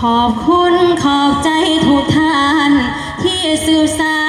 ขอบคุณขอบใจทุกท่านที่สื่อสาร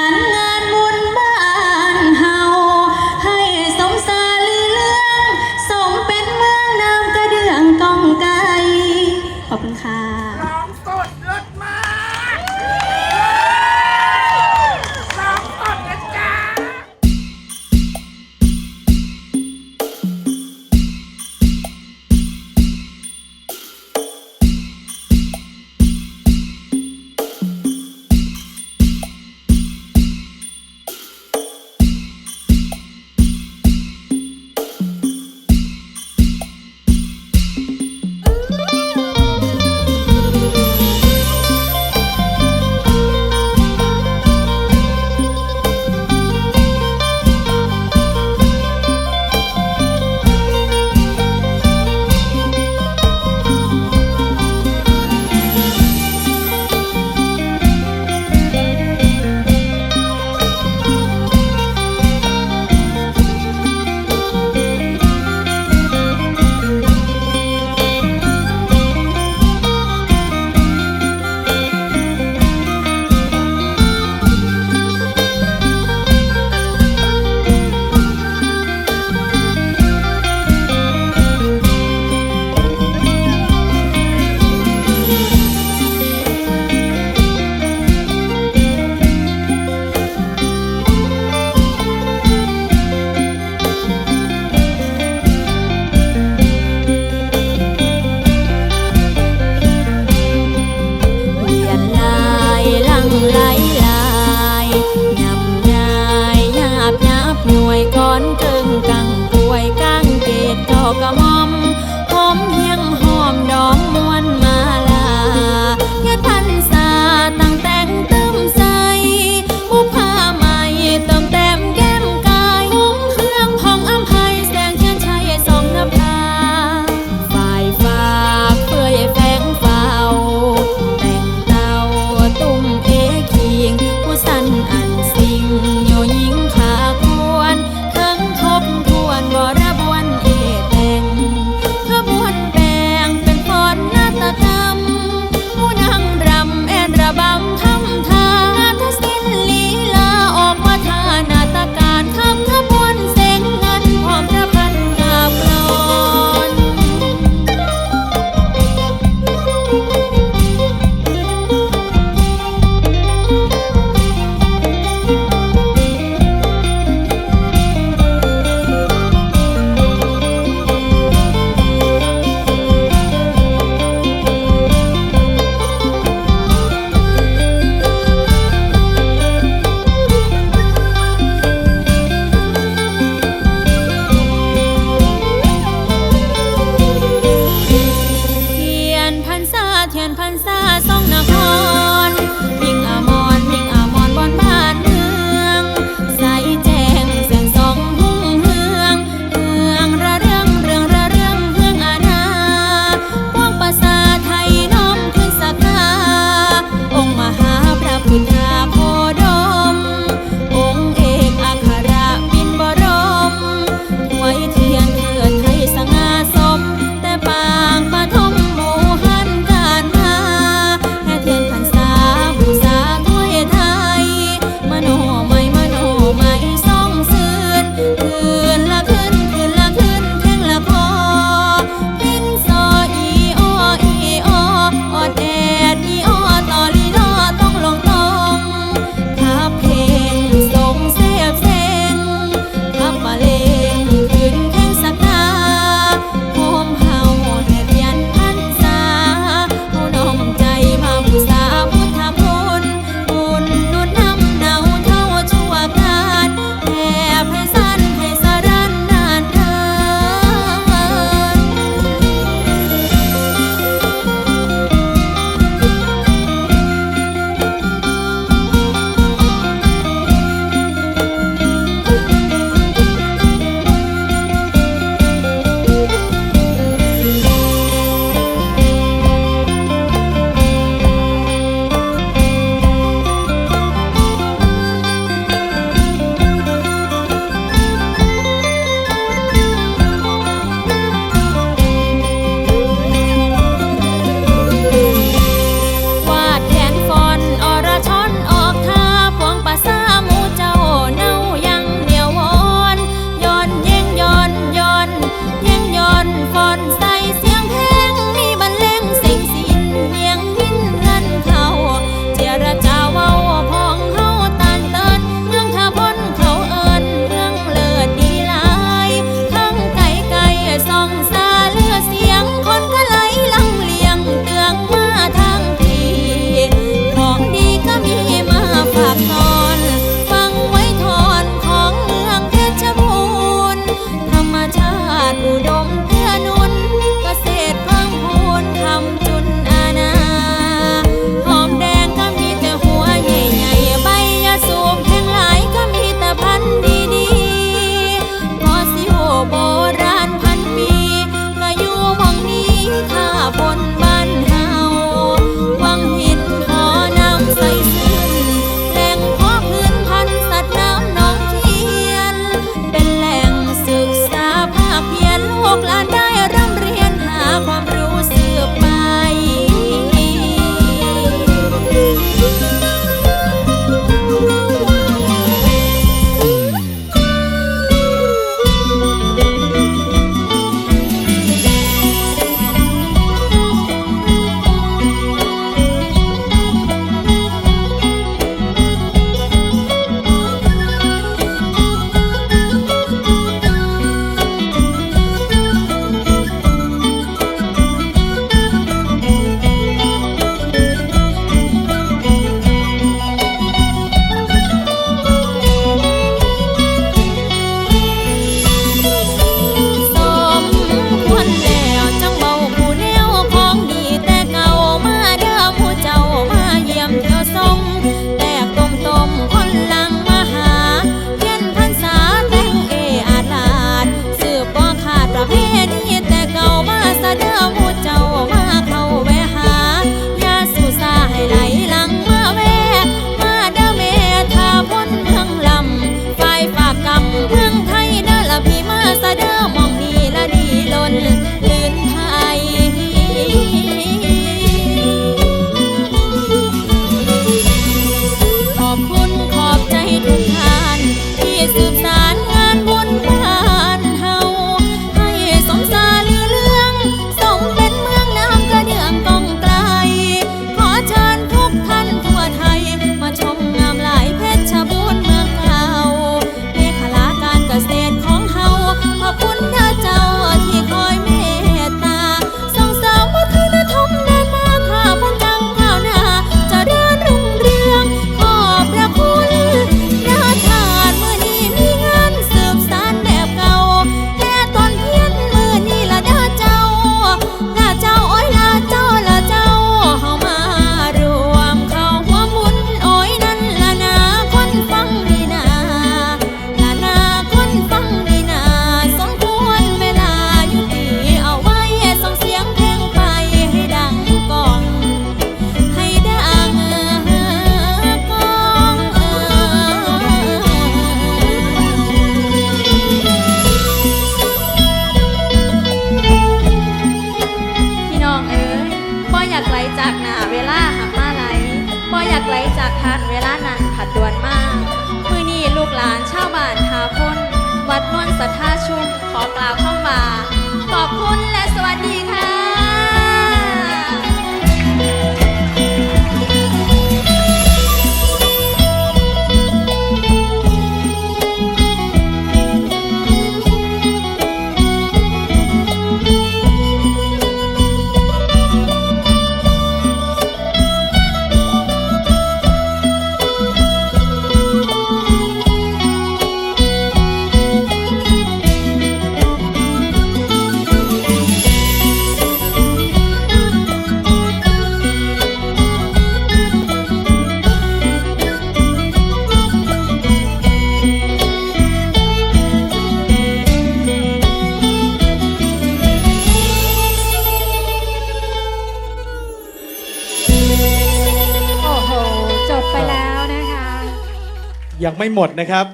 ยังไม่หมดนะครับ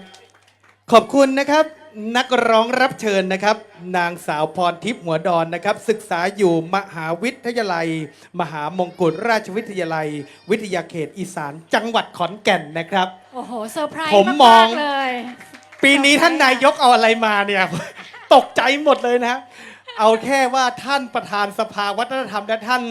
ขอบคุณนะครับนักร้องรับเชิญนะครับ นางสาวพรทิพย์หัวดอนนะครับ ศึกษาอยู่มหาวิทยาลัย มหามงกุฎราชวิทยาลัย วิทยาเขตอีสานจังหวัดขอนแก่นนะครับ โอ้โหเซอร์ไพรส์ผมมองากๆเลย ปีนี้ท่านนายกเอาอะไรมาเนี่ย ตกใจหมดเลยนะ เอาแค่ว่าท่านประธานสภาวัฒนธรรมและท่าน